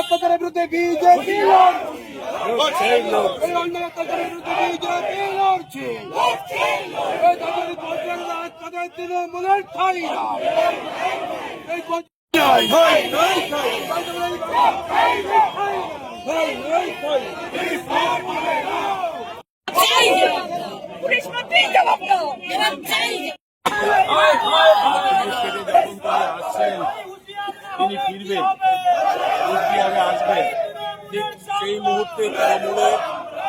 অত্যাচারের বিরুদ্ধে বিজেপি লড়ছে। অন্যায় অত্যাচারের বিরুদ্ধে বিজেপি লড়ছে। তিনি ফিরবেন কুচবিহারে আসবেন। ঠিক সেই মুহূর্তে তৃণমূলের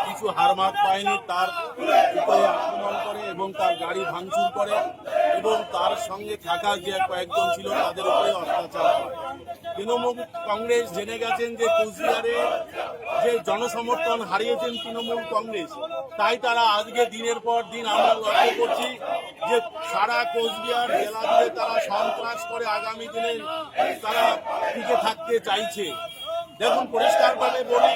কিছু হারমাত বাহিনী তার উপরে আক্রমণ করে এবং তার গাড়ি ভাঙচুর করে। এবং তার সঙ্গে থাকা যে কয়েকজন ছিল, তাদের উপরে অত্যাচার তৃণমূল কংগ্রেস জেনে গেছেন যে কুচবিহারে যে জনসমর্থন হারিয়েছেন তৃণমূল কংগ্রেস, তাই তারা আজকে দিনের পর দিন আমরা লক্ষ্য করছি যে সারা কোচবিহার জেলা জুড়ে তারা সন্ত্রাস করে আগামী দিনে তারা টিকে থাকতে চাইছে। দেখুন, পরিষ্কারভাবে বলি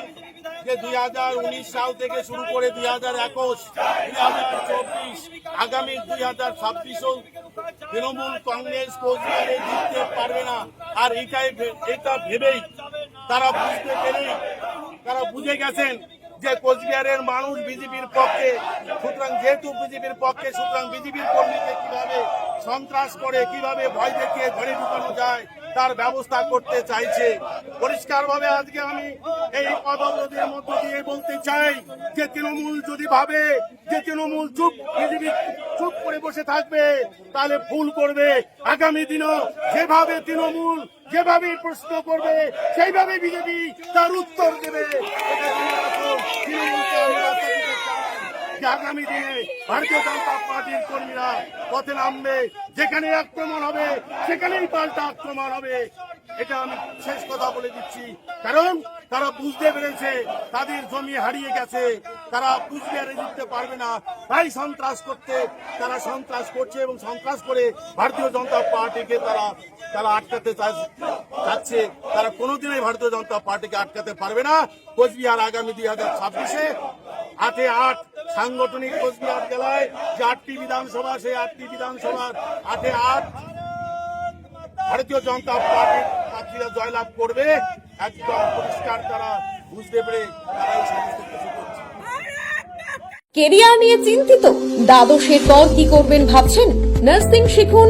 যে দুই হাজার উনিশ সাল থেকে শুরু করে দুই হাজার একুশ, দুই আগামী দুই হাজার ছাব্বিশও তৃণমূল কংগ্রেস কোচবিহারে জিততে পারবে না। আর এটাই এটা ভেবেই তারা বুঝতে পেরেই তারা বুঝে গেছেন যে কোচবিহারের মানুষ বিজেপির পক্ষে, সুতরাং যেহেতু বিজেপির পক্ষে, সুতরাং বিজেপির কর্মীকে কীভাবে সন্ত্রাস করে, কীভাবে ভয় দেখিয়ে ঘরে ঢুকানো যায় তার ব্যবস্থা করতে চাইছে। পরিষ্কারভাবে আজকে আমি এই পদবরোধের মধ্য দিয়ে বলতে চাই যে তৃণমূল যদি ভাবে যে তৃণমূল চুপ, বিজেপি চুপ করে বসে থাকবে, তাহলে ভুল করবে। আগামী দিনও যেভাবে তৃণমূল যেভাবে প্রশ্ন করবে, সেইভাবে বিজেপি তার উত্তর দেবে। যে আগামী দিনে ভারতীয় জনতা পার্টির কর্মীরা পথে নামবে, যেখানে আক্রমণ হবে, সেখানেই পাল্টা আক্রমণ হবে। এটা আমি শেষ কথা বলে দিচ্ছি। কারণ তারা বুঝতে পেরেছে তাদের জমি হারিয়ে গেছে। তারা কুচবিহারে জিততে পারবে না। তাই সন্ত্রাস করতে, তারা সন্ত্রাস করছে এবং সন্ত্রাস করে ভারতীয় জনতা পার্টিকে তারা তারা আটকাতে চাচ্ছে। তারা কোনোদিনই ভারতীয় জনতা পার্টিকে আটকাতে পারবে না। কোচবিহার আগামী দুই হাজার ছাব্বিশে আটে আট সাংগঠনিক কোচবিহার জেলায় যে আটটি বিধানসভা, সেই আটটি বিধানসভার আটে আট ভারতীয় জনতা পার্টির প্রার্থীরা জয়লাভ করবে। একদম পরিষ্কার তারা বুঝতে পেরে তারা এই সমস্ত কিছু করছে। কেরিয়ার নিয়ে চিন্তিত। দ্বাদশের পর কি করবেন ভাবছেন? নার্সিং শিখুন